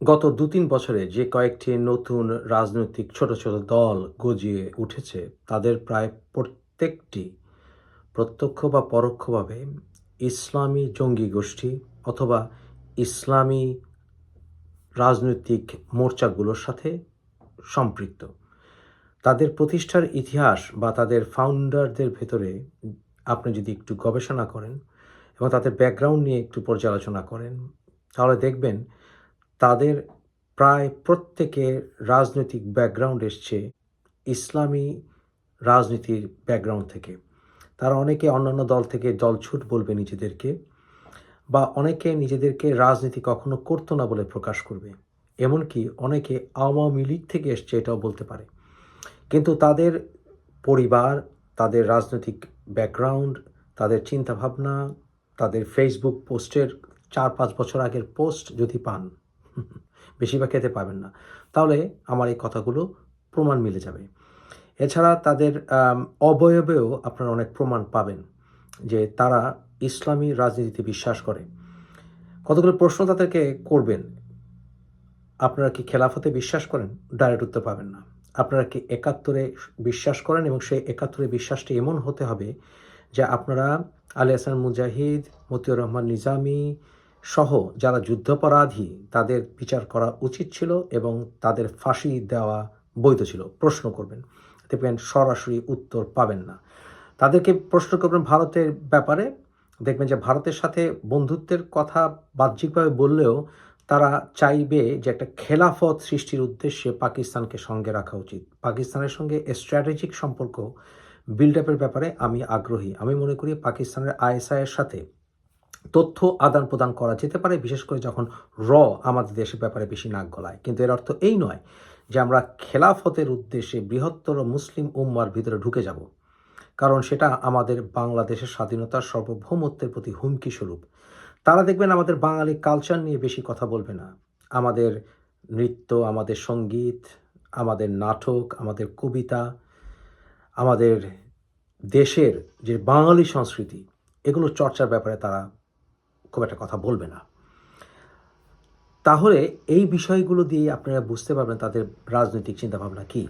গত দু তিন বছরে যে কয়েকটি নতুন রাজনৈতিক ছোট ছোট দল গজিয়ে উঠেছে, তাদের প্রায় প্রত্যেকটি প্রত্যক্ষ বা পরোক্ষভাবে ইসলামী জঙ্গি গোষ্ঠী অথবা ইসলামী রাজনৈতিক মোর্চাগুলোর সাথে সম্পৃক্ত। তাদের প্রতিষ্ঠার ইতিহাস বা তাদের ফাউন্ডারদের ভেতরে আপনি যদি একটু গবেষণা করেন এবং তাদের ব্যাকগ্রাউন্ড নিয়ে একটু পর্যালোচনা করেন, তাহলে দেখবেন তাদের প্রায় প্রত্যেকের রাজনৈতিক ব্যাকগ্রাউন্ড এসছে ইসলামী রাজনীতির ব্যাকগ্রাউন্ড থেকে। তারা অনেকে অন্যান্য দল থেকে দলছুট বলবে নিজেদেরকে বা অনেকে নিজেদেরকে রাজনীতি কখনো করতো না বলে প্রকাশ করবে। এমনকি অনেকে আওয়ামী লীগ থেকে এসছে এটাও বলতে পারে। কিন্তু তাদের পরিবার, তাদের রাজনৈতিক ব্যাকগ্রাউন্ড তাদের চিন্তাভাবনা, তাদের ফেসবুক পোস্টের চার পাঁচ বছর আগের পোস্ট যদি পান বেশিরভাগ খেতে পাবেন না। তাহলে আমার এই কথাগুলো প্রমাণ মিলে যাবে। এছাড়া তাদের অবয়বেও আপনারা অনেক প্রমাণ পাবেন যে তারা ইসলামী রাজনীতিতে বিশ্বাস করে। কতগুলো প্রশ্ন তাদেরকে করবেন, আপনারা কি খেলাফতে বিশ্বাস করেন? ডাইরেক্ট উত্তর পাবেন না। আপনারা কি একাত্তরে বিশ্বাস করেন এবং সেই একাত্তরে বিশ্বাসটি এমন হতে হবে যে আপনারা আলী হাসান মুজাহিদ, মতিউর রহমান নিজামী সহ যারা যুদ্ধাপরাধী, তাদের বিচার করা উচিত ছিল এবং তাদের ফাঁসি দেওয়া বৈধ ছিল। প্রশ্ন করবেন, দেখবেন সরাসরি উত্তর পাবেন না। তাদেরকে প্রশ্ন করবেন ভারতের ব্যাপারে। দেখবেন যে ভারতের সাথে বন্ধুত্বের কথা বাহ্যিকভাবে বললেও তারা চাইবে যে একটা খেলাফত সৃষ্টির উদ্দেশ্যে পাকিস্তানকে সঙ্গে রাখা উচিত। পাকিস্তানের সঙ্গে স্ট্র্যাটেজিক সম্পর্ক বিল্ড আপের ব্যাপারে আমি আগ্রহী। আমি মনে করি পাকিস্তানের আইএসআই এর সাথে তথ্য আদান প্রদান করা যেতে পারে, বিশেষ করে যখন র আমাদের দেশের ব্যাপারে বেশি নাক গলায়। কিন্তু এর অর্থ এই নয় যে আমরা খেলাফতের উদ্দেশ্যে বৃহত্তর মুসলিম উম্মার ভিতরে ঢুকে যাব। কারণ সেটা আমাদের বাংলাদেশের স্বাধীনতার সার্বভৌমত্বের প্রতি হুমকি স্বরূপ। তারা দেখবেন আমাদের বাঙালি কালচার নিয়ে বেশি কথা বলবে না। আমাদের নৃত্য, আমাদের সংগীত, আমাদের নাটক, আমাদের কবিতা, আমাদের দেশের যে বাঙালি সংস্কৃতি, এগুলো চর্চার ব্যাপারে তারা খুব একটা কথা বলবে না। তাহলে এই বিষয়গুলো দিয়ে আপনারা বুঝতে পারবেন তাদের রাজনৈতিক চিন্তাভাবনা কী।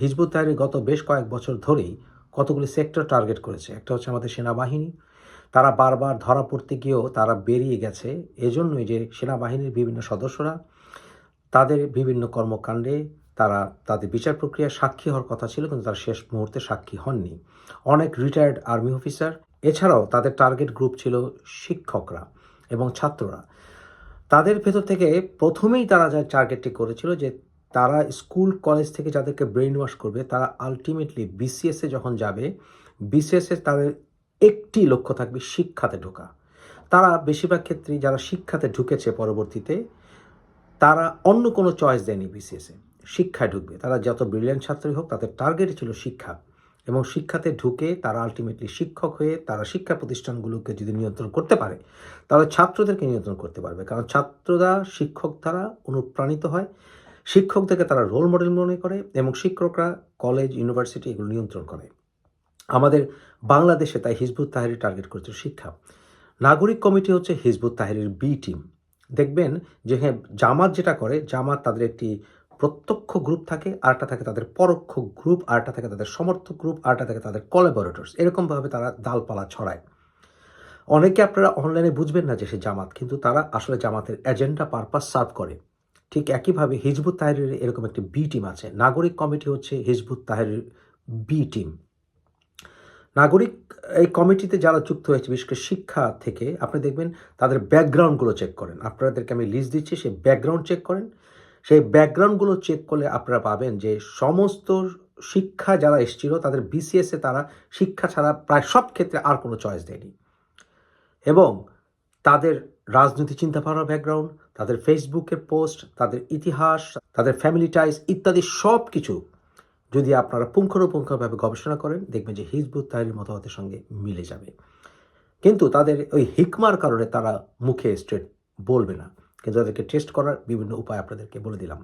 হিজবুত তাহরির গত বেশ কয়েক বছর ধরেই কতগুলি সেক্টর টার্গেট করেছে। একটা হচ্ছে আমাদের সেনাবাহিনী। তারা বারবার ধরা পড়তে গিয়েও তারা বেরিয়ে গেছে। এজন্যই যে সেনাবাহিনীর বিভিন্ন সদস্যরা, তাদের বিভিন্ন কর্মকাণ্ডে তারা তাদের বিচার প্রক্রিয়ার সাক্ষী হওয়ার কথা ছিল, কিন্তু তারা শেষ মুহূর্তে সাক্ষী হননি। অনেক রিটায়ার্ড আর্মি অফিসার এছাড়াও তাদের টার্গেট গ্রুপ ছিল শিক্ষকরা এবং ছাত্ররা। তাদের ভেতর থেকে প্রথমেই তারা যা টার্গেটটি করেছিল যে তারা স্কুল কলেজ থেকে যাদেরকে ব্রেইন ওয়াশ করবে, তারা আলটিমেটলি বিসিএসে যখন যাবে বিসিএসে তাদের একটি লক্ষ্য থাকবে, শিক্ষাতে ঢোকা। তারা বেশিরভাগ ক্ষেত্রেই যারা শিক্ষাতে ঢুকেছে পরবর্তীতে, তারা অন্য কোনো চয়েস দেয়নি বিসিএসে শিক্ষায় ঢুকবে। তারা যত ব্রিলিয়ান্ট ছাত্রই হোক, তাদের টার্গেটই ছিল শিক্ষা। এবং শিক্ষাতে ঢুকে তারা আলটিমেটলি শিক্ষক হয়ে তারা শিক্ষা প্রতিষ্ঠানগুলোকে যদি নিয়ন্ত্রণ করতে পারে, তাহলে ছাত্রদেরকে নিয়ন্ত্রণ করতে পারবে। কারণ ছাত্ররা শিক্ষক দ্বারা অনুপ্রাণিত হয়, শিক্ষকদেরকে তারা রোল মডেল মনে করে এবং শিক্ষকরা কলেজ ইউনিভার্সিটি এগুলো নিয়ন্ত্রণ করে। আমাদের বাংলাদেশে তাই হিজবুত তাহারি টার্গেট করেছে শিক্ষা। নাগরিক কমিটি হচ্ছে হিজবুত তাহারির বি টিম দেখবেন যে হ্যাঁ জামাত যেটা করে, জামাত তাদের একটি প্রত্যক্ষ গ্রুপ থাকে, আরেকটা থাকে তাদের পরোক্ষ গ্রুপ আরেকটা থাকে তাদের সমর্থক গ্রুপ আরেকটা থাকে তাদের কোলাবোরেটর্স এরকমভাবে তারা ডালপালা ছড়ায়। অনেকে আপনারা অনলাইনে বুঝবেন না যে সে জামাত, কিন্তু তারা আসলে জামাতের এজেন্ডা পারপাস সার্ভ করে। ঠিক একইভাবে হিজবুত তাহারির এরকম একটি বি টিম আছে। নাগরিক কমিটি হচ্ছে হিজবুত তাহারির বি টিম নাগরিক এই কমিটিতে যারা যুক্ত হয়েছে, বিশেষ করে শিক্ষা থেকে, আপনি দেখবেন তাদের ব্যাকগ্রাউন্ডগুলো চেক করেন। আপনাদেরকে আমি লিস্ট দিচ্ছি সেই ব্যাকগ্রাউন্ড চেক করেন। সেই ব্যাকগ্রাউন্ডগুলো চেক করলে আপনারা পাবেন যে সমস্ত শিক্ষা যারা এসেছিল, তাদের বিসিএসে তারা শিক্ষা ছাড়া প্রায় সব ক্ষেত্রে আর কোনো চয়েস দেয়নি। এবং তাদের রাজনীতি চিন্তাভাবনার ব্যাকগ্রাউন্ড, তাদের ফেসবুকের পোস্ট তাদের ইতিহাস, তাদের ফ্যামিলি টাইজ ইত্যাদি সব কিছু যদি আপনারা পুঙ্খানুপুঙ্খভাবে গবেষণা করেন, দেখবেন যে হিজবুত তাহরির মতামতের সঙ্গে মিলে যাবে। কিন্তু তাদের ওই হিকমার কারণে তারা মুখে স্ট্রেট বলবে না। কিন্তু তাদেরকে টেস্ট করার বিভিন্ন উপায় আপনাদেরকে বলে দিলাম।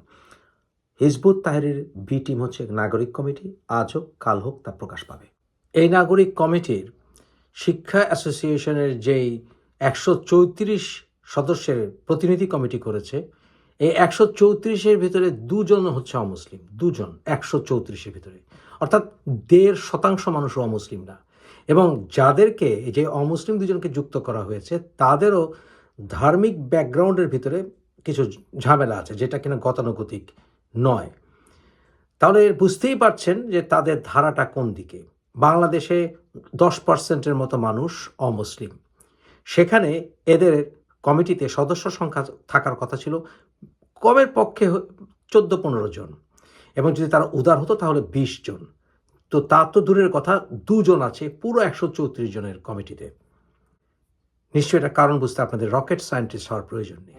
হিজবুত তাহরির বি টিম হচ্ছে নাগরিক কমিটি আজ হোক কাল হোক তা প্রকাশ পাবে। এই নাগরিক কমিটির শিক্ষা অ্যাসোসিয়েশনের যেই একশো চৌত্রিশ সদস্যের প্রতিনিধি কমিটি করেছে, এই একশো চৌত্রিশের ভিতরে দুজন হচ্ছে অমুসলিম, দুজন একশো চৌত্রিশের ভিতরে। অর্থাৎ দেড় শতাংশ মানুষ অমুসলিম না এবং যাদেরকে যে অমুসলিম দুজনকে যুক্ত করা হয়েছে, তাদেরও ধার্মিক ব্যাকগ্রাউন্ডের ভিতরে কিছু ঝামেলা আছে, যেটা কিনা গতানুগতিক নয়। তাহলে বুঝতেই পারছেন যে তাদের ধারাটা কোন দিকে। বাংলাদেশে দশ পার্সেন্টের মতো মানুষ অমুসলিম। সেখানে এদের কমিটিতে সদস্য সংখ্যা থাকার কথা ছিল কমের পক্ষে চোদ্দ পনেরো জন। এবং যদি তারা উদার হতো তাহলে বিশ জন। তো তা তো দূরের কথা, দুজন আছে, পুরো একশো চৌত্রিশ জনের কমিটিতে। নিশ্চয়ই এটা কারণ বুঝতে আপনাদের রকেট সায়েন্টিস্ট হওয়ার প্রয়োজন নেই।